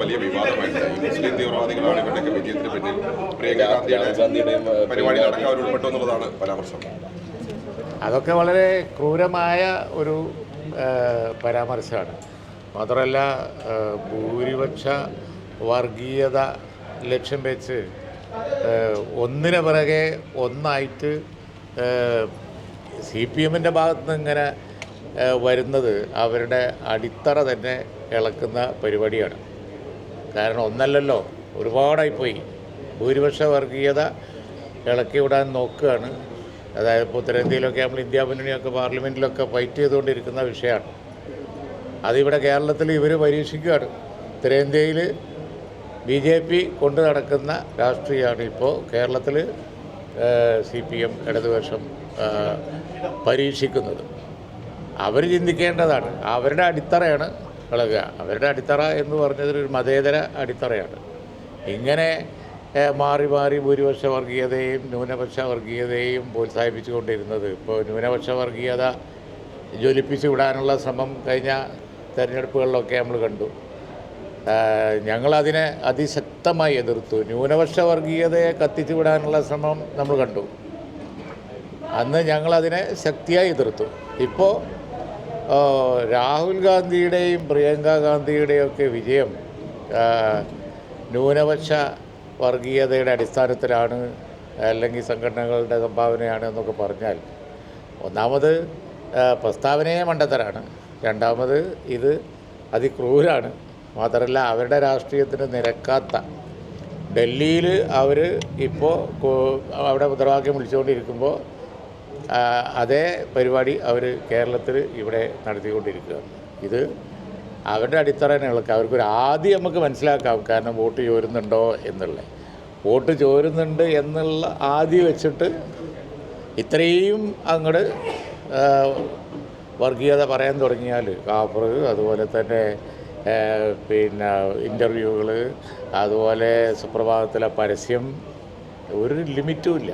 വലിയ വിവാദമായിട്ട് ഈ മുസ്ലിം തീവ്രവാദികളാണ് ഇവരുടെയൊക്കെ വിജയത്തിന് പിന്നിൽ പ്രിയങ്ക ഗാന്ധിയുടെ ഗാന്ധിയുടെയും പരിപാടി നടക്കാൻ അവർ ഉൾപ്പെട്ടു എന്നുള്ളതാണ് പരാമർശം. അതൊക്കെ വളരെ ക്രൂരമായ ഒരു പരാമർശമാണ്. മാത്രമല്ല ഭൂരിപക്ഷ വർഗീയത ലക്ഷ്യം വെച്ച് ഒന്നിന് പിറകെ ഒന്നായിട്ട് സി പി എമ്മിന്റെ ഭാഗത്ത് നിന്ന് ഇങ്ങനെ വരുന്നത് അവരുടെ അടിത്തറ തന്നെ ഇളക്കുന്ന പരിപാടിയാണ്. കാരണം ഒന്നല്ലല്ലോ ഒരുപാടായിപ്പോയി. ഭൂരിപക്ഷ വർഗീയത ഇളക്കി വിടാൻ നോക്കുകയാണ്. അതായത് ഇപ്പോൾ ഉത്തരേന്ത്യയിലൊക്കെ നമ്മൾ ഇന്ത്യ മുന്നണിയൊക്കെ പാർലമെന്റിലൊക്കെ ഫൈറ്റ് ചെയ്തുകൊണ്ടിരിക്കുന്ന വിഷയമാണ്. അതിവിടെ കേരളത്തിൽ ഇവർ പരീക്ഷിക്കുകയാണ്. ഉത്തരേന്ത്യയിൽ ബി ജെ പി കൊണ്ടു നടക്കുന്ന രാഷ്ട്രീയമാണ് ഇപ്പോൾ കേരളത്തിൽ സി പി എം ഇടതുപക്ഷം പരീക്ഷിക്കുന്നത്. അവർ ചിന്തിക്കേണ്ടതാണ്. അവരുടെ അടിത്തറയാണ് ഇളകുക അവരുടെ അടിത്തറ എന്ന് പറഞ്ഞതിൽ ഒരു മതേതര അടിത്തറയാണ്. ഇങ്ങനെ മാറി മാറി ഭൂരിപക്ഷ വർഗീയതയും ന്യൂനപക്ഷ വർഗീയതയും പ്രോത്സാഹിപ്പിച്ചുകൊണ്ടിരുന്നത് ഇപ്പോൾ ന്യൂനപക്ഷ വർഗീയത ജ്വലിപ്പിച്ചു വിടാനുള്ള ശ്രമം കഴിഞ്ഞ തെരഞ്ഞെടുപ്പുകളിലൊക്കെ നമ്മൾ കണ്ടു. ഞങ്ങളതിനെ അതിശക്തമായി എതിർത്തു. ന്യൂനപക്ഷ വർഗീയതയെ കത്തിച്ചു വിടാനുള്ള ശ്രമം നമ്മൾ കണ്ടു. അന്ന് ഞങ്ങളതിനെ ശക്തിയായി എതിർത്തു. ഇപ്പോൾ രാഹുൽ ഗാന്ധിയുടെയും പ്രിയങ്ക ഗാന്ധിയുടെയും ഒക്കെ വിജയം ന്യൂനപക്ഷ വർഗീയതയുടെ അടിസ്ഥാനത്തിലാണ് അല്ലെങ്കിൽ സംഘടനകളുടെ സംഭാവനയാണ് എന്നൊക്കെ പറഞ്ഞാൽ ഒന്നാമത് പ്രസ്താവനയെ മണ്ടത്തരാണ്. രണ്ടാമത് ഇത് അതിക്രൂരാണ്. മാത്രമല്ല അവരുടെ രാഷ്ട്രീയത്തിന് നിരക്കാത്ത ഡൽഹിയിൽ അവർ ഇപ്പോൾ അവിടെ മുദ്രാവാക്യം വിളിച്ചുകൊണ്ടിരിക്കുമ്പോൾ അതേ പരിപാടി അവർ കേരളത്തിൽ ഇവിടെ നടത്തിക്കൊണ്ടിരിക്കുക. ഇത് അവരുടെ അടിത്തറ ഇളക്കുക അവർക്കൊരു ആദ്യം നമുക്ക് മനസ്സിലാക്കാം കാരണം വോട്ട് ചോരുന്നുണ്ടോ എന്നുള്ളത് വോട്ട് ചോരുന്നുണ്ട് എന്നുള്ള ആദ്യം വെച്ചിട്ട് ഇത്രയും അങ്ങോട്ട് വർഗീയത പറയാൻ തുടങ്ങിയാൽ കാഫർ അതുപോലെ തന്നെ പിന്നെ ഇന്റർവ്യൂകൾ അതുപോലെ സുപ്രഭാതത്തിലെ പരസ്യം ഒരു ലിമിറ്റും ഇല്ല.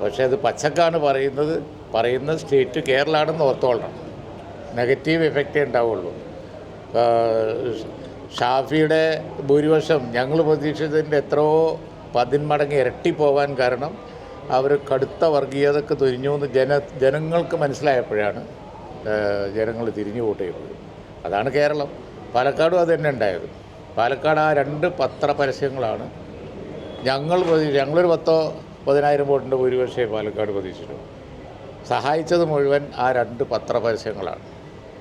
പക്ഷേ അത് പച്ചക്കാണ് പറയുന്നത്. പറയുന്ന സ്റ്റേറ്റ് കേരളമാണെന്ന് ഓർത്തോളണം. നെഗറ്റീവ് എഫക്റ്റേ ഉണ്ടാവുള്ളൂ. ഷാഫിയുടെ ഭൂരിപക്ഷം ഞങ്ങൾ പ്രതീക്ഷിച്ചതിന്റെ എത്രയോ പതിന്മടങ്ങ് ഇരട്ടി പോകാൻ കാരണം അവർ കടുത്ത വർഗീയതക്ക് തിരിഞ്ഞു എന്ന് ജന ജനങ്ങൾക്ക് മനസ്സിലായപ്പോഴാണ് ജനങ്ങൾ തിരിഞ്ഞു വോട്ട് ചെയ്തത്. അതാണ് കേരളം. പാലക്കാടും അത് തന്നെ ഉണ്ടായത്. പാലക്കാട് ആ രണ്ട് പത്ര പരസ്യങ്ങളാണ് ഞങ്ങൾ ഞങ്ങളൊരു പത്തോ പതിനായിരം വോട്ടിന്റെ ഭൂരിപക്ഷമേ പാലക്കാട് പ്രതീക്ഷിച്ചു. സഹായിച്ചത് മുഴുവൻ ആ രണ്ട് പത്രപരസ്യങ്ങളാണ്.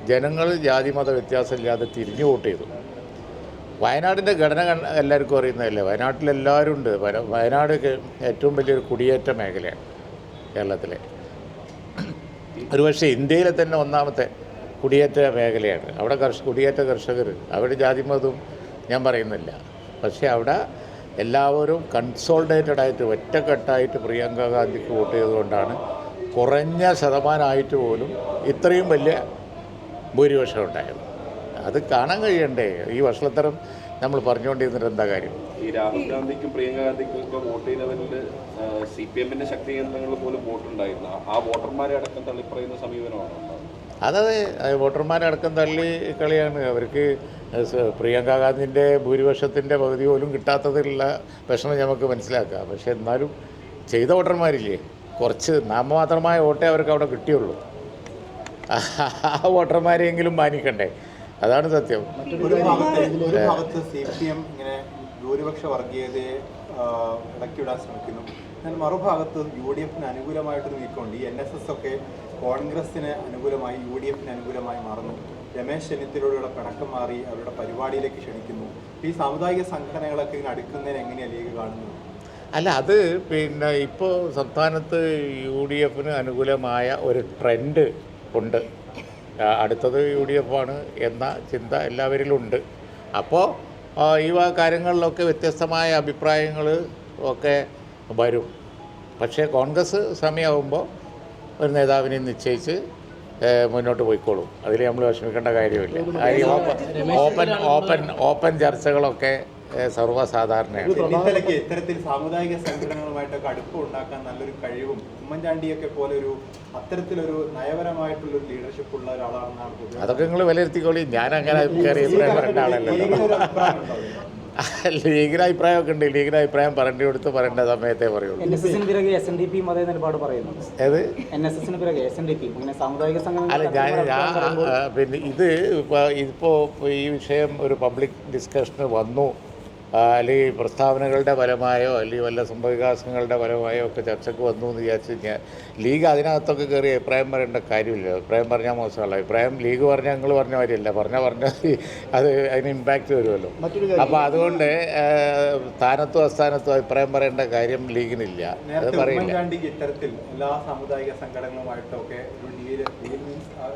ജനങ്ങൾ ജാതിമത വ്യത്യാസമില്ലാതെ തിരിഞ്ഞു വോട്ട് ചെയ്തു. വയനാടിന്റെ ഘടന എല്ലാവർക്കും അറിയുന്നതല്ലേ? വയനാട്ടിലെല്ലാവരും ഉണ്ട്. വയ- വയനാട് ഏറ്റവും വലിയൊരു കുടിയേറ്റ മേഖലയാണ് കേരളത്തിലെ. ഒരുപക്ഷെ ഇന്ത്യയിലെ തന്നെ ഒന്നാമത്തെ കുടിയേറ്റ മേഖലയാണ്. അവിടെ കർഷ കുടിയേറ്റ കർഷകർ. അവരുടെ ജാതിമതവും ഞാൻ പറയുന്നില്ല. പക്ഷേ അവിടെ എല്ലാവരും കൺസോൾഡേറ്റഡ് ആയിട്ട് ഒറ്റക്കെട്ടായിട്ട് പ്രിയങ്ക ഗാന്ധിക്ക് വോട്ട് ചെയ്തുകൊണ്ടാണ് കുറഞ്ഞ ശതമാനമായിട്ട് പോലും ഇത്രയും വലിയ ഭൂരിപക്ഷം ഉണ്ടായത്. അത് കാണാൻ കഴിയണ്ടേ? ഈ വർഷത്തരം നമ്മൾ പറഞ്ഞുകൊണ്ടിരുന്നിട്ട് എന്താ കാര്യം? ഈ രാഹുൽ ഗാന്ധിക്കും പ്രിയങ്ക ഗാന്ധിക്കും ഒക്കെ വോട്ട് ചെയ്തവരിൽ സി പി എമ്മിന്റെ ശക്തി കേന്ദ്രങ്ങളിൽ പോലും വോട്ടുണ്ടായിരുന്നു. ആ- വോട്ടർമാരെ അടക്കം തള്ളിപ്പറയുന്ന സമീപനമാണ്. അതത് വോട്ടർമാരടക്കം തള്ളി കളിയാണ്. അവർക്ക് പ്രിയങ്ക ഗാന്ധിന്റെ ഭൂരിപക്ഷത്തിന്റെ പകുതി പോലും കിട്ടാത്തതിലുള്ള വിഷമം നമുക്ക് മനസ്സിലാക്കാം. പക്ഷേ എന്നാലും ചെയ്ത വോട്ടർമാരില്ലേ? കുറച്ച് നാമമാത്രമായ വോട്ടേ അവർക്ക് അവിടെ കിട്ടിയുള്ളൂ. ആ വോട്ടർമാരെയെങ്കിലും മാനിക്കണ്ടേ? അതാണ് സത്യം. ഒരു ഇങ്ങനെ ഭൂരിപക്ഷ വർഗീയതയെ ഇളക്കിവിടാൻ ശ്രമിക്കുന്നു. എന്നാൽ മറുഭാഗത്ത് യു ഡി എഫിന് അനുകൂലമായിട്ട് നീക്കൊണ്ട് ഈ എൻ എസ് എസ് ഒക്കെ കോൺഗ്രസിന് അനുകൂലമായി യു ഡി എഫിന് അനുകൂലമായി മാറുന്നു. രമേശ് ചെന്നിത്തലയോടുള്ള പിണക്കം മാറി അവരുടെ പരിപാടിയിലേക്ക് ക്ഷണിക്കുന്നു. ഈ സാമുദായിക സംഘടനകളൊക്കെ ഇങ്ങനെ അടുക്കുന്നതിന് എങ്ങനെയാണ് ലീഗ് കാണുന്നത്? അല്ല അത് പിന്നെ ഇപ്പോൾ സംസ്ഥാനത്ത് യു ഡി എഫിന് അനുകൂലമായ ഒരു ട്രെൻഡ് ഉണ്ട്. അടുത്തത് യു ഡി എഫ് ആണ് എന്ന ചിന്ത എല്ലാവരിലും ഉണ്ട് അപ്പോൾ ഈ കാര്യങ്ങളിലൊക്കെ വ്യത്യസ്തമായ അഭിപ്രായങ്ങൾ ഒക്കെ വരും. പക്ഷേ കോൺഗ്രസ് സമയമാകുമ്പോൾ ഒരു നേതാവിനെ നിശ്ചയിച്ച് മുന്നോട്ട് പോയിക്കോളും. അതിൽ നമ്മൾ വിഷമിക്കേണ്ട കാര്യമില്ല. ഓപ്പൺ ഓപ്പൺ ഓപ്പൺ ചർച്ചകളൊക്കെ ഏഹ്, സർവസാധാരണയാണ്. ചെന്നിത്തലയ്ക്ക് ഇത്തരത്തിൽ സാമുദായിക സംഘടനകളുമായിട്ടൊക്കെ അടുപ്പം ഉണ്ടാക്കാൻ നല്ലൊരു കഴിവും ഉമ്മൻചാണ്ടിയൊക്കെ പോലെ ഒരു അത്തരത്തിലൊരു നയപരമായിട്ടുള്ള ഒരു ലീഡർഷിപ്പ് ഉള്ള ഒരാളാണെന്നാണ് അതൊക്കെ നിങ്ങൾ വിലയിരുത്തിക്കോളി. ഞാൻ അങ്ങനെ കയറി അഭിപ്രായം പറയേണ്ട ആളല്ലല്ലോ? ലീഗിന് അഭിപ്രായമൊക്കെ ഉണ്ട്. ലീഗിന് അഭിപ്രായം പറയേണ്ടി കൊടുത്ത് പറയേണ്ട സമയത്തെ പറയുള്ളൂ. ഏത്? അല്ല ഞാൻ ഞാൻ പിന്നെ ഇത് ഇപ്പോൾ ഇതിപ്പോൾ ഈ വിഷയം ഒരു പബ്ലിക് ഡിസ്കഷന് വന്നു. അല്ലെങ്കിൽ പ്രസ്താവനകളുടെ ഫലമായോ അല്ലെങ്കിൽ വല്ല സംഭവവികാസങ്ങളുടെ ഫലമായോ ഒക്കെ ചർച്ചയ്ക്ക് വന്നു എന്ന് വിചാരിച്ചു കഴിഞ്ഞാൽ ലീഗ് അതിനകത്തൊക്കെ കയറി അഭിപ്രായം പറയേണ്ട കാര്യമില്ല. അഭിപ്രായം പറഞ്ഞാൽ മോശമല്ല അഭിപ്രായം ലീഗ് പറഞ്ഞാൽ ഞങ്ങൾ പറഞ്ഞ കാര്യമല്ല. പറഞ്ഞാൽ പറഞ്ഞാൽ അത് അതിന് ഇമ്പാക്റ്റ് വരുമല്ലോ. അപ്പോൾ അതുകൊണ്ട് സ്ഥാനത്തും അസ്ഥാനത്തും അഭിപ്രായം പറയേണ്ട കാര്യം ലീഗിനില്ല. അത് പറയുന്നില്ല പറയില്ല. ഇത്തരത്തിൽ എല്ലാ സാമുദായിക സംഘടനകളുമായിട്ടൊക്കെ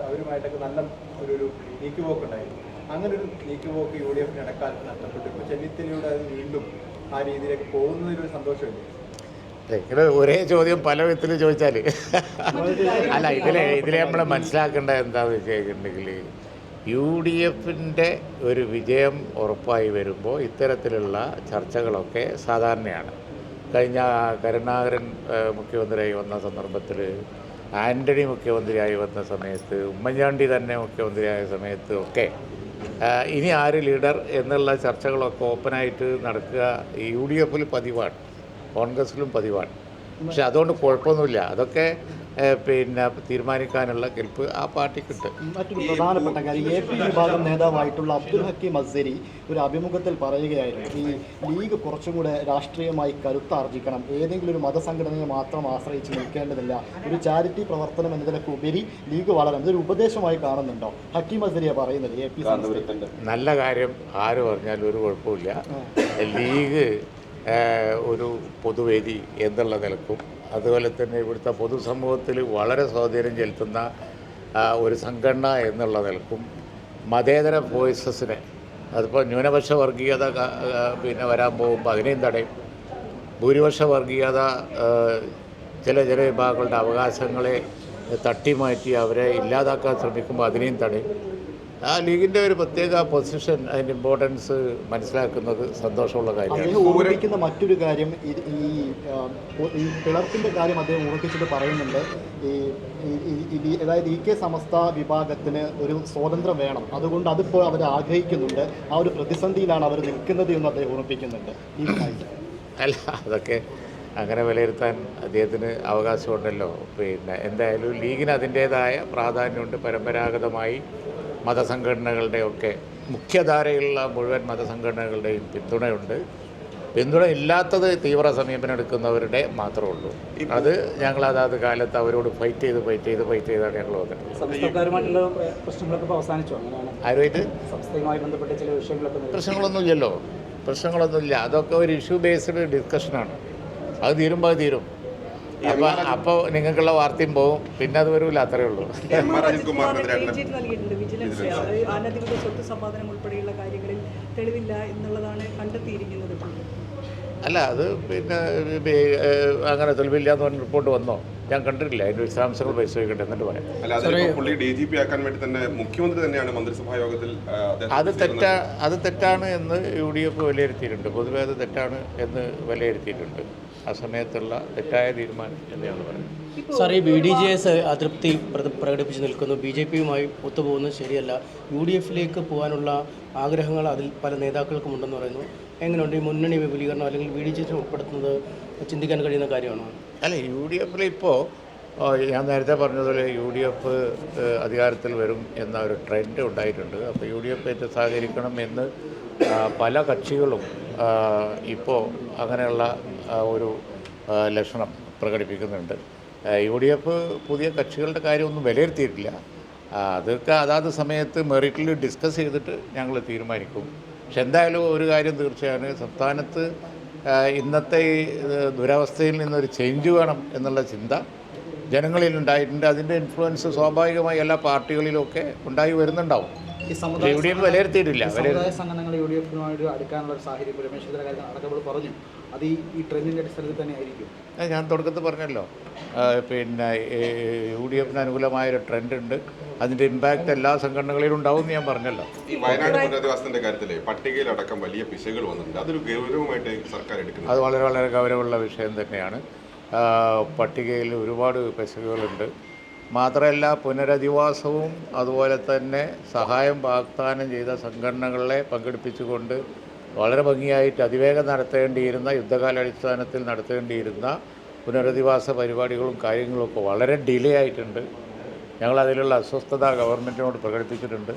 അവരുമായിട്ടൊക്കെ നല്ല ഒരു ഒരു നീക്കുപോക്കുണ്ടായിരുന്നു. അങ്ങനെ ഒരു നീക്കുപോക്ക് യു ഡി എഫിന് ഇടക്കാലത്ത് നഷ്ടപ്പെട്ടു. ഇപ്പോൾ ചെന്നിത്തലയുടെ അത് വീണ്ടും ആ രീതിയിലേക്ക് പോകുന്നതിലൊരു സന്തോഷമില്ല? ഇങ്ങനെ ഒരേ ചോദ്യം പല വിധത്തിൽ ചോദിച്ചാൽ അല്ല ഇതിലെ ഇതിലെ നമ്മൾ മനസ്സിലാക്കേണ്ട എന്താണെന്ന് കഴിഞ്ഞിട്ടുണ്ടെങ്കിൽ യു ഡി എഫിന്റെ ഒരു വിജയം ഉറപ്പായി വരുമ്പോൾ ഇത്തരത്തിലുള്ള ചർച്ചകളൊക്കെ സാധാരണയാണ്. കഴിഞ്ഞ കരുണാകരൻ മുഖ്യമന്ത്രിയായി വന്ന സന്ദർഭത്തിൽ ആന്റണി മുഖ്യമന്ത്രിയായി വന്ന സമയത്ത് ഉമ്മൻചാണ്ടി തന്നെ മുഖ്യമന്ത്രിയായ സമയത്ത് ഒക്കെ ഇനി ആര് ലീഡർ എന്നുള്ള ചർച്ചകളൊക്കെ ഓപ്പണായിട്ട് നടക്കുക യു ഡി എഫിൽ പതിവാണ് കോൺഗ്രസിലും പതിവാണ്. പക്ഷെ അതുകൊണ്ട് കുഴപ്പമൊന്നുമില്ല. അതൊക്കെ പിന്നെ തീരുമാനിക്കാനുള്ള കെൽപ്പ് ആ പാർട്ടിക്കുണ്ട്. മറ്റൊരു പ്രധാനപ്പെട്ട കാര്യം എ പി വിഭാഗം നേതാവായിട്ടുള്ള അബ്ദുൽ ഹക്കീം അസരി ഒരു അഭിമുഖത്തിൽ പറയുകയായിരുന്നു ഈ ലീഗ് കുറച്ചും കൂടെ രാഷ്ട്രീയമായി കരുത്താർജിക്കണം ഏതെങ്കിലും ഒരു മതസംഘടനയെ മാത്രം ആശ്രയിച്ച് നിൽക്കേണ്ടതില്ല ഒരു ചാരിറ്റി പ്രവർത്തനം എന്നതിലൊക്കെ ഉപരി ലീഗ് വളരണം ഇതൊരു ഉപദേശമായി കാണുന്നുണ്ടോ? ഹക്കീം അസ്സരിയ പറയുന്നത് എ പി നല്ല കാര്യം ആര് പറഞ്ഞാലും ഒരു കുഴപ്പമില്ല. ലീഗ് ഒരു പൊതുവേദി എന്നുള്ള നിലക്കും അതുപോലെ തന്നെ ഇവിടുത്തെ പൊതുസമൂഹത്തിൽ വളരെ സ്വാധീനം ചെലുത്തുന്ന ഒരു സംഘടന എന്നുള്ള നിലക്കും മതേതര വോയിസസിനെ അതിപ്പോൾ ന്യൂനപക്ഷ വർഗീയത പിന്നെ വരാൻ പോകുമ്പോൾ അതിനെയും തടയും ഭൂരിപക്ഷ വർഗീയത ചില ചില വിഭാഗങ്ങളുടെ അവകാശങ്ങളെ തട്ടിമാറ്റി അവരെ ഇല്ലാതാക്കാൻ ശ്രമിക്കുമ്പോൾ അതിനെയും തടയും. ആ ലീഗിന്റെ ഒരു പ്രത്യേക പൊസിഷൻ അതിന്റെ ഇമ്പോർട്ടൻസ് മനസ്സിലാക്കുന്നത് സന്തോഷമുള്ള കാര്യമാണ്. ഓർമ്മിക്കുന്ന മറ്റൊരു കാര്യം ഈ ഈ പിളർപ്പിന്റെ കാര്യം അദ്ദേഹം ഓർമ്മിച്ചിട്ട് പറയുന്നുണ്ട്. ഈ അതായത് ഇ കെ സമസ്ത വിഭാഗത്തിന് ഒരു സ്വാതന്ത്ര്യം വേണം. അതുകൊണ്ട് അതിപ്പോൾ അവർ ആഗ്രഹിക്കുന്നുണ്ട്. ആ ഒരു പ്രതിസന്ധിയിലാണ് അവർ നിൽക്കുന്നത് എന്ന് അദ്ദേഹം ഓർമ്മിപ്പിക്കുന്നുണ്ട്. അല്ല അതൊക്കെ അങ്ങനെ വിലയിരുത്താൻ അദ്ദേഹത്തിന് അവകാശമുണ്ടല്ലോ. പിന്നെ എന്തായാലും ലീഗിന് അതിന്റേതായ പ്രാധാന്യമുണ്ട്. പരമ്പരാഗതമായി മതസംഘടനകളുടെയൊക്കെ മുഖ്യധാരയിലുള്ള മുഴുവൻ മതസംഘടനകളുടെയും പിന്തുണയുണ്ട്. പിന്തുണ ഇല്ലാത്തത് തീവ്ര സമീപനം എടുക്കുന്നവരുടെ മാത്രമേ ഉള്ളൂ അത് ഞങ്ങൾ അതാത് കാലത്ത് അവരോട് ഫൈറ്റ് ചെയ്ത് ഫൈറ്റ് ചെയ്ത് ഫൈറ്റ് ചെയ്താണ് ഞങ്ങൾ വന്നിട്ടുള്ളത്. പ്രശ്നങ്ങളൊന്നും ഇല്ലല്ലോ പ്രശ്നങ്ങളൊന്നുമില്ല. അതൊക്കെ ഒരു ഇഷ്യൂ ബേസ്ഡ് ഡിസ്കഷനാണ്. അത് തീരുമ്പോൾ അത് തീരും. അപ്പോൾ അപ്പോൾ നിങ്ങൾക്കുള്ള വാർത്തയും പോവും. പിന്നെ അത് വരൂല അത്രേ ഉള്ളൂ. അനധികൃത സ്വത്ത് സമ്പാദനം ഉൾപ്പെടെയുള്ള കാര്യങ്ങളിൽ തെളിവില്ല എന്നുള്ളതാണ് കണ്ടെത്തിയിരിക്കുന്നത്. അല്ല അത് പിന്നെ അങ്ങനെ തെളിവില്ല എന്ന് പറഞ്ഞ റിപ്പോർട്ട് വന്നോ? ഞാൻ കണ്ടിട്ടില്ല. അതിന്റെ വിശദാംശങ്ങൾ പരിശോധിക്കട്ടെ എന്നിട്ട് പറയാം. അല്ല പുള്ളി ഡി ജി പി ആക്കാൻ വേണ്ടി തന്നെ മുഖ്യമന്ത്രി തന്നെയാണ് മന്ത്രിസഭാ യോഗത്തിൽ അത്. തെറ്റാ അത് തെറ്റാണ് എന്ന് യു ഡി എഫ് വിലയിരുത്തിയിട്ടുണ്ട്. പൊതുവെ അത് തെറ്റാണ് എന്ന് വിലയിരുത്തിയിട്ടുണ്ട്. ആ സമയത്തുള്ള തെറ്റായ തീരുമാനം തന്നെയാണ് പറയുന്നത്. സാർ ഈ ബി ഡി ജെ എസ് അതൃപ്തി പ്രകടിപ്പിച്ച് നിൽക്കുന്നു. ബി ജെ പിയുമായി ഒത്തുപോകുന്നത് ശരിയല്ല. യു ഡി എഫിലേക്ക് പോകാനുള്ള ആഗ്രഹങ്ങൾ അതിൽ പല നേതാക്കൾക്കും ഉണ്ടെന്ന് പറയുന്നു. എങ്ങനെയുണ്ട് ഈ മുന്നണി വിപുലീകരണം അല്ലെങ്കിൽ ബി ഡി ജെ എസ് ഉൾപ്പെടുത്തുന്നത്? ചിന്തിക്കാൻ കഴിയുന്ന കാര്യമാണോ? അല്ല യു ഡി എഫിൽ ഇപ്പോൾ ഞാൻ നേരത്തെ പറഞ്ഞതുപോലെ യു ഡി എഫ് അധികാരത്തിൽ വരും എന്ന ഒരു ട്രെൻഡ് ഉണ്ടായിട്ടുണ്ട്. അപ്പോൾ യു ഡി എഫ് ആയിട്ട് സഹകരിക്കണം എന്ന് പല കക്ഷികളും ഇപ്പോൾ അങ്ങനെയുള്ള ഒരു ലക്ഷണം പ്രകടിപ്പിക്കുന്നുണ്ട്. യു ഡി എഫ് പുതിയ കക്ഷികളുടെ കാര്യമൊന്നും വിലയിരുത്തിയിട്ടില്ല. അതൊക്കെ അതാത് സമയത്ത് മെറിറ്റിൽ ഡിസ്കസ് ചെയ്തിട്ട് ഞങ്ങൾ തീരുമാനിക്കും. പക്ഷെ എന്തായാലും ഒരു കാര്യം തീർച്ചയാണ്. സംസ്ഥാനത്ത് ഇന്നത്തെ ഈ ദുരവസ്ഥയിൽ നിന്നൊരു ചേഞ്ച് വേണം എന്നുള്ള ചിന്ത ജനങ്ങളിൽ ഉണ്ടായിട്ടുണ്ട്. അതിന്റെ ഇൻഫ്ലുവൻസ് സ്വാഭാവികമായി എല്ലാ പാർട്ടികളിലും ഒക്കെ ഉണ്ടായി വരുന്നുണ്ടാവും. ഈ സമുദായ വിലയിരുത്തിയിട്ടില്ല സംഘടനകൾ യു ഡി എഫിനുമായിട്ട് അടുക്കാനുള്ള ഒരു സാഹചര്യം രമേശ്വര രമേശ് ചെന്നിത്തല കാര്യം അടക്കപ്പോൾ പറഞ്ഞു. അത് ഈ ഈ ട്രെൻഡിന്റെ അടിസ്ഥാനത്തിൽ തന്നെ ആയിരിക്കും അത് ഞാൻ തുടക്കത്തിൽ പറഞ്ഞല്ലോ. പിന്നെ യു ഡി എഫിന് അനുകൂലമായൊരു ട്രെൻഡ് ഉണ്ട്. അതിന്റെ ഇമ്പാക്റ്റ് എല്ലാ സംഘടനകളിലും ഉണ്ടാവും എന്ന് ഞാൻ പറഞ്ഞല്ലോ. ഈ വയനാട് പുനരധിവാസത്തിന്റെ കാര്യത്തിൽ പട്ടികയിലടക്കം വലിയ പിശകുകൾ വന്നിട്ടുണ്ട്. അതൊരു ഗൗരവമായിട്ട് സർക്കാർ എടുക്കുന്നത്. അത് വളരെ വളരെ ഗൗരവമുള്ള വിഷയം തന്നെയാണ്. പട്ടികയിൽ ഒരുപാട് പെശകുകളുണ്ട്. മാത്രമല്ല പുനരധിവാസവും അതുപോലെ തന്നെ സഹായം വാഗ്ദാനം ചെയ്ത സംഘടനകളെ പങ്കെടുപ്പിച്ചുകൊണ്ട് വളരെ ഭംഗിയായിട്ട് അതിവേഗം നടത്തേണ്ടിയിരുന്ന യുദ്ധകാലാടിസ്ഥാനത്തിൽ നടത്തേണ്ടിയിരുന്ന പുനരധിവാസ പരിപാടികളും കാര്യങ്ങളും ഒക്കെ വളരെ ഡിലേ ആയിട്ടുണ്ട്. ഞങ്ങൾ അതിലുള്ള അസ്വസ്ഥത ഗവൺമെന്റിനോട് പ്രകടിപ്പിച്ചിട്ടുണ്ട്.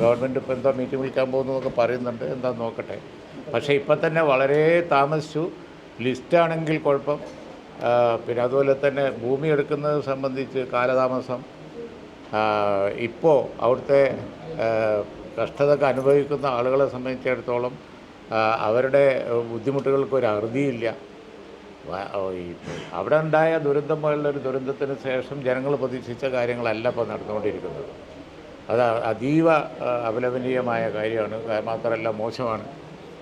ഗവൺമെന്റ് ഇപ്പോൾ എന്താ മീറ്റിംഗ് വിളിക്കാൻ പോകുന്നു എന്നൊക്കെ പറയുന്നുണ്ട്. എന്താ നോക്കട്ടെ. പക്ഷേ ഇപ്പം തന്നെ വളരെ താമസിച്ചു. ലിസ്റ്റാണെങ്കിൽ കുഴപ്പം. പിന്നെ അതുപോലെ തന്നെ ഭൂമി എടുക്കുന്നത് സംബന്ധിച്ച് കാലതാമസം ഇപ്പോൾ അവിടുത്തെ കഷ്ടതൊക്കെ അനുഭവിക്കുന്ന ആളുകളെ സംബന്ധിച്ചിടത്തോളം അവരുടെ ബുദ്ധിമുട്ടുകൾക്ക് ഒരു അറുതിയില്ല. അവിടെ ഉണ്ടായ ദുരന്തം പോലുള്ളൊരു ദുരന്തത്തിന് ശേഷം ജനങ്ങൾ പ്രതീക്ഷിച്ച കാര്യങ്ങളല്ല ഇപ്പോൾ നടന്നുകൊണ്ടിരിക്കുന്നത്. അത് അതീവ അപലപനീയമായ കാര്യമാണ്. മാത്രമല്ല മോശമാണ്.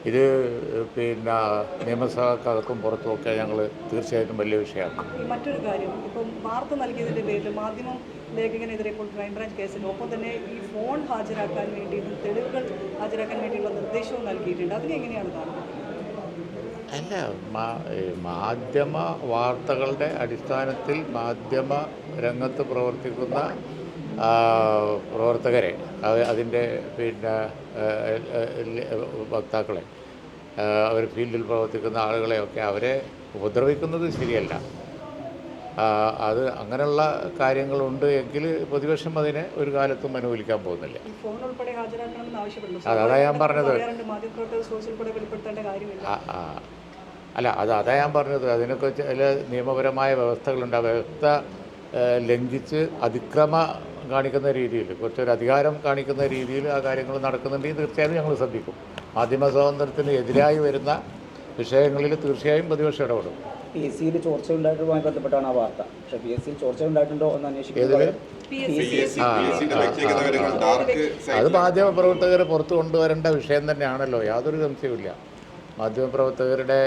ഇത് പിന്നെ നിയമസഭക്കകത്തും പുറത്തുമൊക്കെ ഞങ്ങൾ തീർച്ചയായിട്ടും വലിയ വിഷയമാണ്. മറ്റൊരു കാര്യം ഇപ്പം വാർത്ത നൽകിയതിന്റെ പേരിൽ മാധ്യമം ലേഖകനെതിരെ ഇപ്പോൾ ക്രൈംബ്രാഞ്ച് കേസിൽ ഒപ്പം തന്നെ ഈ ഫോൺ ഹാജരാക്കാൻ വേണ്ടിയിട്ടും തെളിവുകൾ ഹാജരാക്കാൻ വേണ്ടിയുള്ള നിർദ്ദേശവും നൽകിയിട്ടുണ്ട്. അതിനെങ്ങനെയാണ് കാണുന്നത് അല്ല മാധ്യമ വാർത്തകളുടെ അടിസ്ഥാനത്തിൽ മാധ്യമ രംഗത്ത് പ്രവർത്തിക്കുന്ന പ്രവർത്തകരെ അത് അതിന്റെ പിന്നെ വക്താക്കളെ അവർ ഫീൽഡിൽ പ്രവർത്തിക്കുന്ന ആളുകളെയൊക്കെ അവരെ ഉപദ്രവിക്കുന്നത് ശരിയല്ല. അത് അങ്ങനെയുള്ള കാര്യങ്ങളുണ്ട് എങ്കിൽ പ്രതിപക്ഷം അതിനെ ഒരു കാലത്തും അനുകൂലിക്കാൻ പോകുന്നില്ല. അതാ ഞാൻ പറഞ്ഞത്. അല്ല അത് അതാ ഞാൻ പറഞ്ഞത്. അതിനൊക്കെ ചില നിയമപരമായ വ്യവസ്ഥകളുണ്ട്. ആ വ്യവസ്ഥ ലംഘിച്ച് അതിക്രമ കാണിക്കുന്ന രീതിയിൽ കുറച്ചൊരു അധികാരം കാണിക്കുന്ന രീതിയിൽ ആ കാര്യങ്ങൾ നടക്കുന്നുണ്ടെങ്കിൽ തീർച്ചയായും ഞങ്ങൾ ശ്രദ്ധിക്കും. മാധ്യമ സ്വാതന്ത്ര്യത്തിന് എതിരായി വരുന്ന വിഷയങ്ങളിൽ തീർച്ചയായും പ്രതിപക്ഷം ഇടപെടും. പി എസ് സിയിൽ ചോർച്ച ഉണ്ടായിട്ടുമായി ബന്ധപ്പെട്ടാണ് ആ വാർത്ത. പക്ഷേ പി എസ് സിയിൽ ചോർച്ച ഉണ്ടായിട്ടുണ്ടോ എന്ന്? അന്വേഷിക്കുന്നത് അത് മാധ്യമപ്രവർത്തകർ പുറത്തു കൊണ്ടുവരേണ്ട വിഷയം തന്നെയാണല്ലോ. യാതൊരു സംശയവുമില്ല. മാധ്യമപ്രവർത്തകരുടെ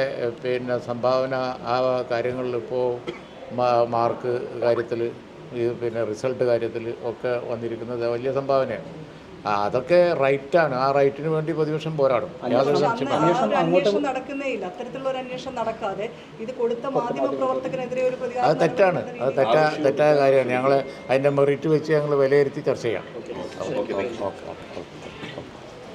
പിന്നെ സംഭാവന ആ കാര്യങ്ങളിൽ ഇപ്പോൾ മാർക്ക് കാര്യത്തിൽ ഈ പിന്നെ റിസൾട്ട് കാര്യത്തിൽ ഒക്കെ വന്നിരിക്കുന്നത് വലിയ സംഭാവനയാണ്. അതൊക്കെ റൈറ്റാണ്. ആ റൈറ്റിന് വേണ്ടി പ്രതിപക്ഷം പോരാടും. ഇത് അത് തെറ്റാണ്. അത് തെറ്റാ തെറ്റായ കാര്യമാണ്. ഞങ്ങൾ അതിന്റെ മെറിറ്റ് വെച്ച് ഞങ്ങൾ വിലയിരുത്തി ചർച്ച ചെയ്യാം. ഓക്കെ. ഓക്കെ.